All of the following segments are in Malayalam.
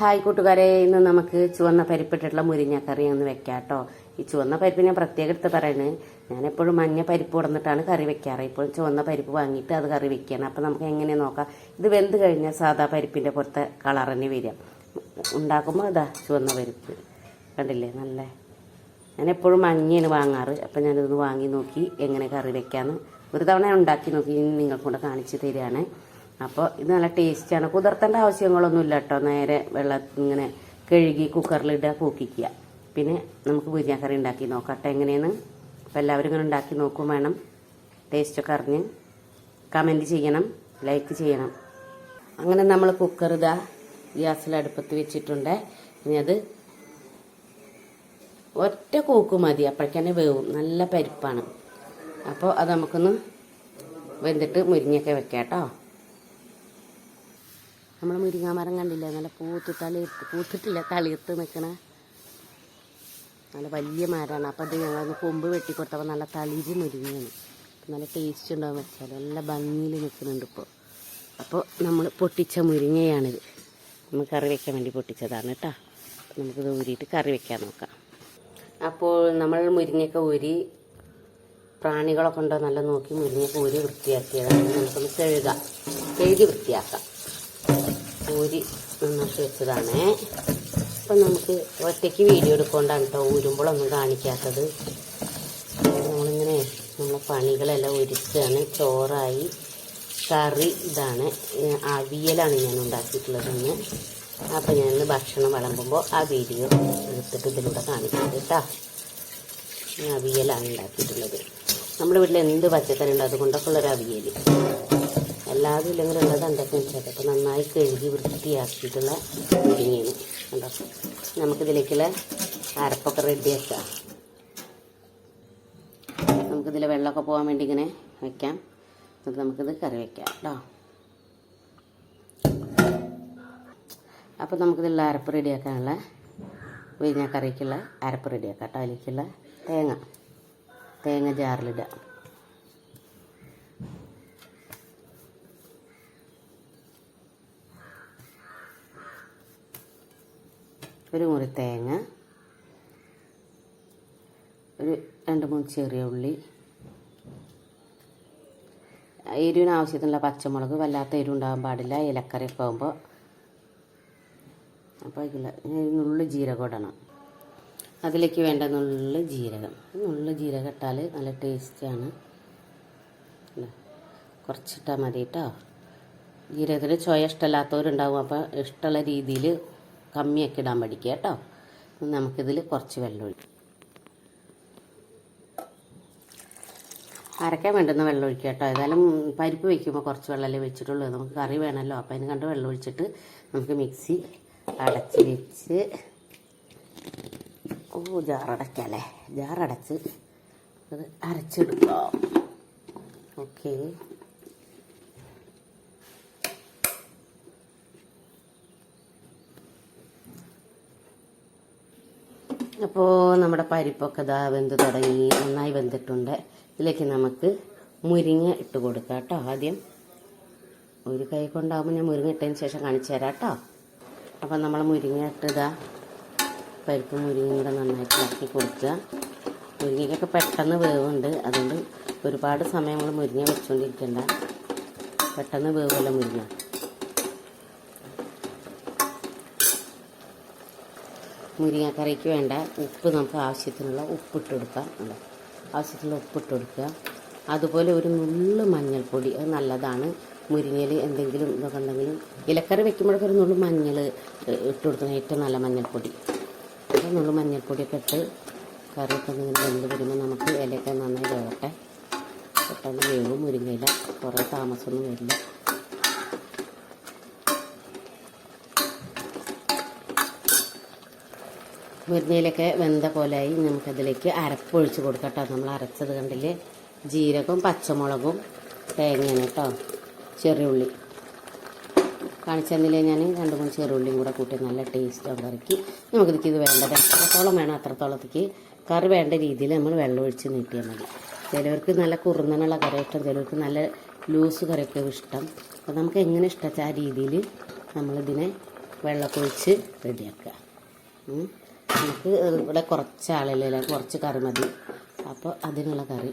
ഹായ് കൂട്ടുകാരെ ഇന്ന് നമുക്ക് ചുവന്ന പരിപ്പിട്ടിട്ടുള്ള മുരിങ്ങക്കറി ഒന്ന് വെക്കാം കേട്ടോ ഈ ചുവന്ന പരിപ്പ് ഞാൻ പ്രത്യേകം എടുത്ത് പറയുന്നത് ഞാൻ എപ്പോഴും മഞ്ഞ പരിപ്പ് കൊടുന്നിട്ടാണ് കറി വെക്കാറ്. ഇപ്പോൾ ചുവന്ന പരിപ്പ് വാങ്ങിയിട്ട് അത് കറി വെക്കുകയാണ് അപ്പം നമുക്ക് എങ്ങനെ നോക്കാം? ഇത് വെന്ത് കഴിഞ്ഞാൽ സാധാ പരിപ്പിന്റെ പുറത്തെ കളർ തന്നെ വരിക. ഉണ്ടാക്കുമ്പോൾ അതാ ചുവന്ന പരിപ്പ്. കണ്ടില്ലേ? നല്ല. ഞാൻ എപ്പോഴും മഞ്ഞയാണ് വാങ്ങാറ്. അപ്പം ഞാനിതൊന്ന് വാങ്ങി നോക്കി എങ്ങനെ കറി വെക്കാമെന്ന് ഒരു തവണ ഉണ്ടാക്കി നോക്കി നിങ്ങൾക്കൂടെ കാണിച്ച് കാണിച്ചു തരികയാണ് അപ്പോൾ ഇത് നല്ല ടേസ്റ്റാണ് കുതിർത്തേണ്ട ആവശ്യങ്ങളൊന്നും ഇല്ല കേട്ടോ നേരെ വെള്ളം ഇങ്ങനെ കഴുകി കുക്കറിലിടുക കൂക്കിക്കുക പിന്നെ നമുക്ക് ബിരിയാണിക്കറി ഉണ്ടാക്കി നോക്കട്ടെ എങ്ങനെയാണ്? അപ്പോൾ എല്ലാവരും ഇങ്ങനെ ഉണ്ടാക്കി നോക്കും വേണം. ടേസ്റ്റൊക്കെ അറിഞ്ഞ് കമന്റ് ചെയ്യണം ലൈക്ക് ചെയ്യണം. അങ്ങനെ നമ്മൾ കുക്കർ ഇതാ ഗ്യാസിൽ അടുപ്പത്ത് വെച്ചിട്ടുണ്ട്. ഇനി അത് ഒറ്റ കൂക്ക് മതി. അപ്പോഴേക്കന്നെ വേവും. നല്ല പരിപ്പാണ്. അപ്പോൾ അത് നമുക്കൊന്ന് വെന്തിട്ട് മുരിങ്ങയൊക്കെ വെക്കാം കേട്ടോ. നമ്മൾ മുരിങ്ങ മരം കണ്ടില്ലേ? നല്ല പൂത്ത് തളിർത്ത് പൂത്തിട്ടില്ല? തളിർത്ത് നിൽക്കണ നല്ല വലിയ മരമാണ്. അപ്പോൾ അത് ഞങ്ങളൊന്ന് കൊമ്പ് വെട്ടിക്കൊടുത്തപ്പോൾ നല്ല തളിര് മുരിങ്ങയാണ്. നല്ല ടേസ്റ്റ് ഉണ്ടാവും വെച്ചാൽ നല്ല ഭംഗിയിൽ നിൽക്കുന്നുണ്ട് ഇപ്പോൾ അപ്പോൾ നമ്മൾ പൊട്ടിച്ച മുരിങ്ങയാണിത്. നമ്മൾ കറി വെക്കാൻ വേണ്ടി പൊട്ടിച്ചതാണ് കേട്ടോ. നമുക്കിത് ഊരിയിട്ട് കറി വെക്കാൻ നോക്കാം. അപ്പോൾ നമ്മൾ മുരിങ്ങയൊക്കെ ഊരി പ്രാണികളൊക്കെ ഉണ്ടോ നല്ല നോക്കി മുരിങ്ങയൊക്കെ ഊരി വൃത്തിയാക്കിയതാണ്. നമുക്കൊന്ന് കഴുകാം. കഴുകി വൃത്തിയാക്കാം. ഊരി നന്നാക്കി വെച്ചതാണേ. അപ്പം നമുക്ക് ഒറ്റയ്ക്ക് വീഡിയോ എടുക്കൊണ്ടാണ് കേട്ടോ ഊരുമ്പോഴൊന്നും കാണിക്കാത്തത്. നമ്മളിങ്ങനെ നമ്മളെ പണികളെല്ലാം ഉരിച്ചാണ് ചോറായി കറി ഇതാണ്. അവിയലാണ് ഞാൻ ഉണ്ടാക്കിയിട്ടുള്ളത് ഇന്ന്. അപ്പം ഞാൻ ഇന്ന് ഭക്ഷണം വിളമ്പുമ്പോൾ ആ വീഡിയോ എടുത്തിട്ട് ഇതിലൂടെ കാണിക്കുന്നത് കേട്ടോ അവിയലാണ് ഉണ്ടാക്കിയിട്ടുള്ളത്. നമ്മുടെ വീട്ടിൽ എന്ത് പച്ചക്കറി ഉണ്ട്? അതുകൊണ്ടൊക്കെ ഉള്ളൊരു അവിയൽ എല്ലാതും ഇല്ലെങ്കിൽ ഉള്ളത് എന്തൊക്കെയാണെന്ന് വെച്ചാൽ അപ്പോൾ നന്നായി കഴുകി വൃത്തിയാക്കിയിട്ടുള്ള മുരിങ്ങയാണ് കണ്ടോ? നമുക്കിതിലേക്കുള്ള അരപ്പൊക്കെ റെഡിയാക്കാം നമുക്കിതിൽ വെള്ളമൊക്കെ പോകാൻ വേണ്ടി ഇങ്ങനെ വെക്കാം. എന്നിട്ട് നമുക്കിത് കറി വെക്കാം കേട്ടോ. അപ്പോൾ നമുക്കിതിലുള്ള അരപ്പ് റെഡിയാക്കാനുള്ള മുരിങ്ങ കറിക്കുള്ള അരപ്പ് റെഡിയാക്കാം കേട്ടോ. അതിലേക്കുള്ള തേങ്ങ. തേങ്ങ ജാറിലിടുക. ഒരു മുറി തേങ്ങ ഒരു രണ്ട് മൂന്ന് ചെറിയ ഉള്ളി എരിവിന് ആവശ്യത്തിനുള്ള പച്ചമുളക് വല്ലാത്ത എരിവ് ഉണ്ടാകാൻ പാടില്ല ഇലക്കറിയൊക്കെ ആകുമ്പോൾ അപ്പോൾ ഇതിൽ നുള്ളു ജീരകം ഇടണം. അതിലേക്ക് വേണ്ട നുള്ളു ജീരകം. നുള്ളു ജീരകം ഇട്ടാൽ നല്ല ടേസ്റ്റാണ് കുറച്ചിട്ടാൽ മതി കേട്ടോ ജീരകത്തിന് ചോയ ഇഷ്ടമല്ലാത്തവരുണ്ടാകും അപ്പോൾ ഇഷ്ടമുള്ള രീതിയിൽ കമ്മിയൊക്കെ ഇടാൻ പഠിക്കുക കേട്ടോ. നമുക്കിതിൽ കുറച്ച് വെള്ളം ഒഴിക്കും. അരക്കാൻ വേണ്ടുന്ന വെള്ളം ഒഴിക്കുക കേട്ടോ. ഏതായാലും പരിപ്പ് വയ്ക്കുമ്പോൾ കുറച്ച് വെള്ളമല്ലേ വെച്ചിട്ടുള്ളൂ. നമുക്ക് കറി വേണമല്ലോ. അപ്പോൾ അതിന് കണ്ട് വെള്ളം ഒഴിച്ചിട്ട് നമുക്ക് മിക്സി അടച്ച് വെച്ച് ഓ ജാറടയ്ക്കല്ലേ ജാറടച്ച് അത് അരച്ചെടുക്കാം. ഓക്കേ. അപ്പോൾ നമ്മുടെ പരിപ്പൊക്കെ ഇതാ വെന്ത് തുടങ്ങി നന്നായി വെന്തിട്ടുണ്ട്. ഇതിലേക്ക് നമുക്ക് മുരിങ്ങ ഇട്ട് കൊടുക്കാം കേട്ടോ ആദ്യം. ഒരു കൈ കൊണ്ടാകുമ്പോൾ ഞാൻ മുരിങ്ങ ഇട്ടതിന് ശേഷം കാണിച്ചു തരാം കേട്ടോ. അപ്പം നമ്മൾ മുരിങ്ങ ഇട്ടിതാ പരിപ്പ് മുരിങ്ങ കൂടെ നന്നായിട്ട് ഇളക്കി കൊടുക്കുക. മുരിങ്ങയ്ക്കൊക്കെ പെട്ടെന്ന് വേവുണ്ട്. അതുകൊണ്ട് ഒരുപാട് സമയം നമ്മൾ മുരിങ്ങ വെച്ചുകൊണ്ടിരിക്കണ്ട പെട്ടെന്ന് വേവുമല്ല മുരിങ്ങ. മുരിങ്ങക്കറിക്ക് വേണ്ട ഉപ്പ് നമുക്ക് ആവശ്യത്തിനുള്ള ഉപ്പിട്ട് കൊടുക്കാം അല്ല? ആവശ്യത്തിനുള്ള ഉപ്പിട്ട് കൊടുക്കുക അതുപോലെ ഒരു നുള്ളു മഞ്ഞൾപ്പൊടി അത് നല്ലതാണ്. മുരിങ്ങയിൽ എന്തെങ്കിലും ഇതൊക്കെ ഉണ്ടെങ്കിലും ഇലക്കറി വെക്കുമ്പോഴൊക്കെ ഒരു നുള്ളു മഞ്ഞൾ ഇട്ട് കൊടുക്കണം. ഏറ്റവും നല്ല മഞ്ഞൾപ്പൊടി. അപ്പോൾ നുള്ളു മഞ്ഞൾപ്പൊടിയൊക്കെ ഇട്ട് കറിയൊക്കെ എന്തെങ്കിലും വെന്ത് വരുമ്പോൾ നമുക്ക് ഇലയൊക്കെ നന്നായി വേവട്ടെ. പെട്ടെന്ന് വേവും. മുരിങ്ങയില കുറേ താമസമൊന്നും വരില്ല. മുരിങ്ങയിലൊക്കെ വെന്ത പോലെയായി നമുക്കതിലേക്ക് അരപ്പൊഴിച്ച് കൊടുക്കാം കേട്ടോ. നമ്മൾ അരച്ചത് കണ്ടില്ലേ? ജീരകവും പച്ചമുളകും തേങ്ങയാണ് കേട്ടോ. ചെറിയുള്ളി കാണിച്ചു തന്നില്ലേ ഞാൻ രണ്ട് മൂന്ന് ചെറുള്ളിയും കൂടെ കൂട്ടി നല്ല ടേസ്റ്റ് കറിക്ക് നമുക്കിതിക്ക് ഇത് വേണ്ടത് എത്രത്തോളം വേണം അത്രത്തോളത്തേക്ക്. കറി വേണ്ട രീതിയിൽ നമ്മൾ വെള്ളം ഒഴിച്ച് നീട്ടിയാൽ മതി. ചിലവർക്ക് നല്ല കുറുന്നനുള്ള കറി ഇഷ്ടം. ചിലവർക്ക് നല്ല ലൂസ് കറിയൊക്കെ ഇഷ്ടം. അപ്പോൾ നമുക്ക് എങ്ങനെ ഇഷ്ടച്ച ആ രീതിയിൽ നമ്മളിതിനെ വെള്ളമൊക്കെ ഒഴിച്ച് റെഡിയാക്കുക. നമുക്ക് ഇവിടെ കുറച്ച് ആളല്ലേ? കുറച്ച് കറി മതി. അപ്പോൾ അതിനുള്ള കറി.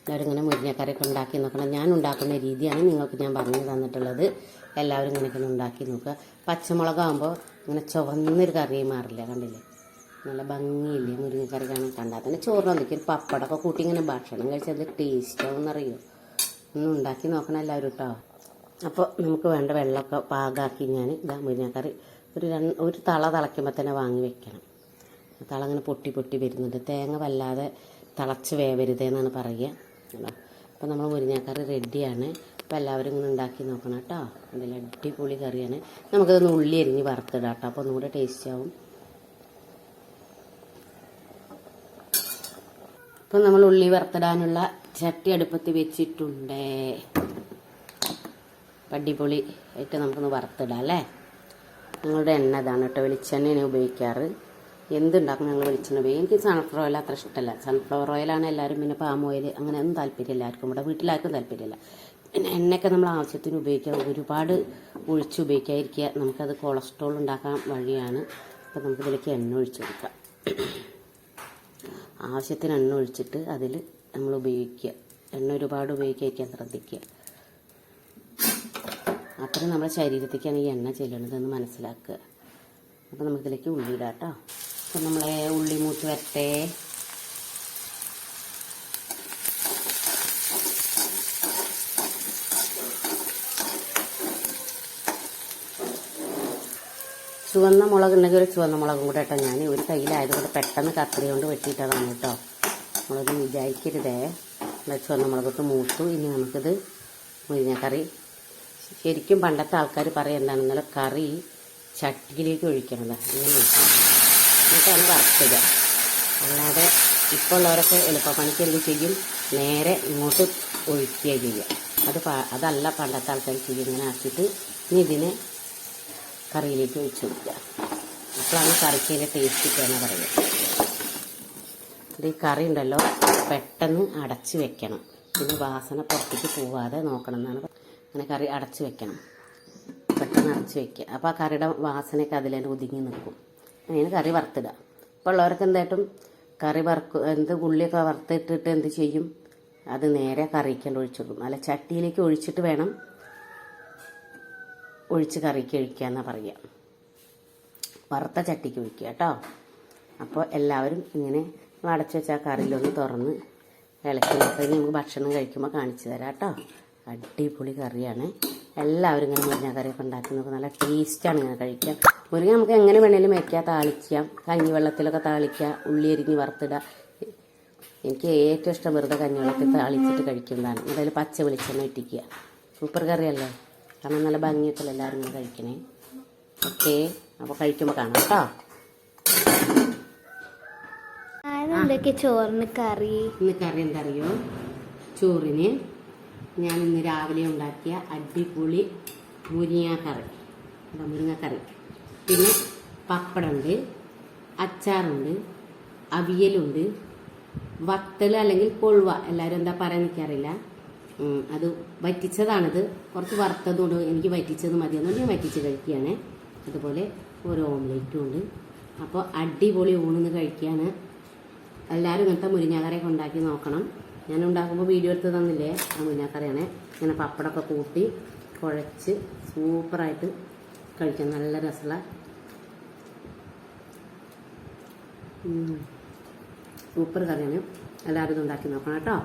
എല്ലാവരും ഇങ്ങനെ മുരിങ്ങക്കറിയൊക്കെ ഉണ്ടാക്കി നോക്കണം. ഞാൻ ഉണ്ടാക്കുന്ന രീതിയാണ് നിങ്ങൾക്ക് ഞാൻ പറഞ്ഞു തന്നിട്ടുള്ളത്. എല്ലാവരും ഇങ്ങനെ ഉണ്ടാക്കി നോക്കുക. പച്ചമുളകാകുമ്പോൾ ഇങ്ങനെ ചുവന്നൊരു കറി മാറില്ല കണ്ടില്ലേ? നല്ല ഭംഗിയില്ലേ മുരിങ്ങക്കറി കാണാൻ? കണ്ടാൽ തന്നെ ചോറിനൊന്നിക്കും ഒരു പപ്പടമൊക്കെ കൂട്ടി ഇങ്ങനെ ഭക്ഷണം കഴിച്ചാൽ ടേസ്റ്റാവും എന്നറിയോ ഒന്ന് ഉണ്ടാക്കി നോക്കണം എല്ലാവരും കേട്ടോ അപ്പോൾ നമുക്ക് വേണ്ട വെള്ളമൊക്കെ പാകാക്കി ഞാൻ ഇതാ മുരിങ്ങക്കറി ഒരു രണ്ട് ഒരു തള തിളയ്ക്കുമ്പോൾ തന്നെ വാങ്ങി വെക്കണം. തള അങ്ങനെ പൊട്ടി പൊട്ടി വരുന്നുണ്ട്. തേങ്ങ വല്ലാതെ തിളച്ച് വേവരുതേ എന്നാണ് പറയുക. അപ്പോൾ നമ്മൾ മുരിങ്ങക്കറി റെഡിയാണ്. അപ്പോൾ എല്ലാവരും ഇങ്ങനെ ഉണ്ടാക്കി നോക്കണം കേട്ടോ. എന്തെങ്കിലും അടിപൊളി കറിയാണ്. നമുക്കതൊന്ന് ഉള്ളി അരിഞ്ഞ് വറുത്തിടാം കേട്ടോ. അപ്പോൾ ഒന്നുകൂടെ ടേസ്റ്റ് ആവും. ഇപ്പം നമ്മൾ ഉള്ളി വറുത്തിടാനുള്ള ചട്ടി അടുപ്പത്ത് വെച്ചിട്ടുണ്ട്. അടിപൊളി ആയിട്ട് നമുക്കൊന്ന് വറുത്തിടാം അല്ലേ? ഞങ്ങളുടെ എണ്ണ ഇതാണ് കേട്ടോ വെളിച്ചെണ്ണയാണ് ഉപയോഗിക്കാറ്. എന്തുണ്ടാക്കും ഞങ്ങൾ വെളിച്ചെണ്ണ ഉപയോഗിക്കും എനിക്ക് സൺഫ്ലവർ ഓയിൽ അത്ര ഇഷ്ടമല്ല. സൺഫ്ലവർ ഓയിലാണ് എല്ലാവരും പിന്നെ പാം ഓയിൽ അങ്ങനെ ഒന്നും താല്പര്യമില്ല ആർക്കും. ഇവിടെ വീട്ടിലാർക്കും താല്പര്യമില്ല പിന്നെ എണ്ണയൊക്കെ നമ്മൾ ആവശ്യത്തിന് ഉപയോഗിക്കാം. ഒരുപാട് ഒഴിച്ച് ഉപയോഗിക്കാതിരിക്കുക. നമുക്കത് കൊളസ്ട്രോൾ ഉണ്ടാക്കാൻ വഴിയാണ്. അപ്പോൾ നമുക്ക് ഇതിലേക്ക് എണ്ണ ഒഴിച്ചു കൊടുക്കാം. ആവശ്യത്തിന് എണ്ണ ഒഴിച്ചിട്ട് അതിൽ നമ്മൾ ഉപയോഗിക്കുക. എണ്ണ ഒരുപാട് ഉപയോഗിക്കാൻ ശ്രദ്ധിക്കുക. അത്രയും നമ്മുടെ ശരീരത്തേക്കാണ് ഈ എണ്ണ ചെല്ലണതെന്ന് മനസ്സിലാക്കുക. അപ്പോൾ നമുക്കിതിലേക്ക് ഉള്ളി ഇടാം കേട്ടോ അപ്പം നമ്മളെ ഉള്ളി മൂത്ത് വരട്ടെ. ചുവന്ന മുളക് ഉണ്ടെങ്കിൽ ഒരു ചുവന്ന മുളകും കൂടെ ഇട്ടോ ഞാൻ ഒരു കയ്യിലായതുകൊണ്ട് പെട്ടെന്ന് കത്രി കൊണ്ട് വെട്ടിയിട്ടതാണ് കേട്ടോ. നമ്മളത് വിചാരിക്കരുതേ. ചുവന്ന മുളകൊട്ട് മൂത്തു. ഇനി നമുക്കിത് മുരിങ്ങക്കറി ശരിക്കും പണ്ടത്തെ ആൾക്കാർ പറയും എന്താണെന്നാൽ കറി ചട്ടിയിലേക്ക് ഒഴിക്കണത്. അങ്ങനെ എന്നിട്ടാണ് വറുത്തുക അല്ലാതെ ഇപ്പോൾ ഉള്ളവരൊക്കെ എളുപ്പപ്പണിക്ക് എന്ത് ചെയ്യും? നേരെ ഇങ്ങോട്ട് ഒഴിക്കുക ചെയ്യുക. അത് അതല്ല പണ്ടത്തെ ആൾക്കാർ ചെയ്യും ഇങ്ങനെ ആക്കിയിട്ട് ഇനി ഇതിനെ കറിയിലേക്ക് ഒഴിച്ച് കൊടുക്കുക. അപ്പോഴാണ് കറിക്കതിന്റെ ടേസ്റ്റ് എന്ന് പറയുക. ഇത് ഈ കറി ഉണ്ടല്ലോ. പെട്ടെന്ന് അടച്ച് വെക്കണം. ഇത് വാസന പുറത്തേക്ക് പോവാതെ നോക്കണം എന്നാണ് അങ്ങനെ കറി അടച്ച് വെക്കണം. പെട്ടെന്ന് അടച്ച് വെക്കുക. അപ്പോൾ ആ കറിയുടെ വാസനയൊക്കെ തന്നെ ഒതുങ്ങി നിൽക്കും. അങ്ങനെ കറി വറുത്തിടുക. അപ്പോൾ ഉള്ളവർക്ക് എന്തായിട്ടും കറി വറുക്കും എന്ത് ഉള്ളിയൊക്കെ വറുത്തിട്ടിട്ട് എന്ത് ചെയ്യും? അത് നേരെ കറിക്കണ്ട് ഒഴിച്ചിടും. അല്ല ചട്ടിയിലേക്ക് ഒഴിച്ചിട്ട് വേണം ഒഴിച്ച് കറിക്ക് ഒഴിക്കുക എന്നാണ് പറയുക. വറുത്ത ചട്ടിക്ക് ഒഴിക്കുക കേട്ടോ. അപ്പോൾ എല്ലാവരും ഇങ്ങനെ അടച്ചു വെച്ച ആ കറിയിലൊന്ന് തുറന്ന് ഇളക്കി നമുക്ക് ഭക്ഷണം കഴിക്കുമ്പോൾ കാണിച്ചു തരാം കേട്ടോ. അടിപൊളി കറിയാണ്. എല്ലാവരും ഇങ്ങനെ മുരിങ്ങ കറി ഒക്കെ ഉണ്ടാക്കുന്നത് നല്ല ടേസ്റ്റാണ് ഇങ്ങനെ കഴിക്കാം മുരിങ്ങ നമുക്ക് എങ്ങനെ വേണേലും വയ്ക്കാം താളിക്കാം. കഞ്ഞിവെള്ളത്തിലൊക്കെ താളിക്കുക. ഉള്ളി അരിഞ്ഞ് വറുത്തിടുക. എനിക്ക് ഏറ്റവും ഇഷ്ടം വെറുതെ കഞ്ഞിവെള്ളത്തിൽ താളിച്ചിട്ട് കഴിക്കുന്നതാണ്. എന്തായാലും പച്ച വെളിച്ചെണ്ണ ഇട്ടിക്കുക. സൂപ്പർ കറിയല്ലേ? കാരണം നല്ല ഭംഗിയൊക്കെ എല്ലാവരും ഇങ്ങനെ കഴിക്കണേ. ഓക്കെ. അപ്പോൾ കഴിക്കുമ്പോൾ കാണാം കേട്ടോ. എന്തൊക്കെ ചോറിന് കറി? ഇന്ന് കറി എന്താ അറിയോ ചോറിന് ഞാൻ ഇന്ന് രാവിലെ ഉണ്ടാക്കിയ അടിപൊളി മുരിങ്ങക്കറി. അല്ല മുരിങ്ങക്കറി. പിന്നെ പപ്പടമുണ്ട് അച്ചാറുണ്ട് അവിയലുണ്ട് വത്തൽ അല്ലെങ്കിൽ കൊഴുവ. എല്ലാവരും എന്താ പറയാൻ നിൽക്കാറില്ല അത് വറ്റിച്ചതാണിത്. കുറച്ച് വറുത്തതുകൊണ്ട് എനിക്ക് വറ്റിച്ചത് മതി. എന്നുകൊണ്ട് ഞാൻ വറ്റിച്ച് കഴിക്കുകയാണ്. അതുപോലെ ഒരു ഓംലേറ്റും ഉണ്ട്. അപ്പോൾ അടിപൊളി ഊണിന്ന് കഴിക്കുകയാണ്. എല്ലാവരും ഇങ്ങനത്തെ മുരിങ്ങാക്കറിയൊക്കെ ഉണ്ടാക്കി നോക്കണം. ഞാൻ ഉണ്ടാക്കുമ്പോൾ വീഡിയോ എടുത്ത് തന്നില്ലേ? ആ മുന്നാക്കറിയാണേ ഇങ്ങനെ പപ്പടമൊക്കെ കൂട്ടി കുഴച്ച് സൂപ്പറായിട്ട് കഴിക്കാം നല്ല രസമുള്ള സൂപ്പർ കറിയാണ്. എല്ലാവരും ഉണ്ടാക്കി നോക്കണം കേട്ടോ.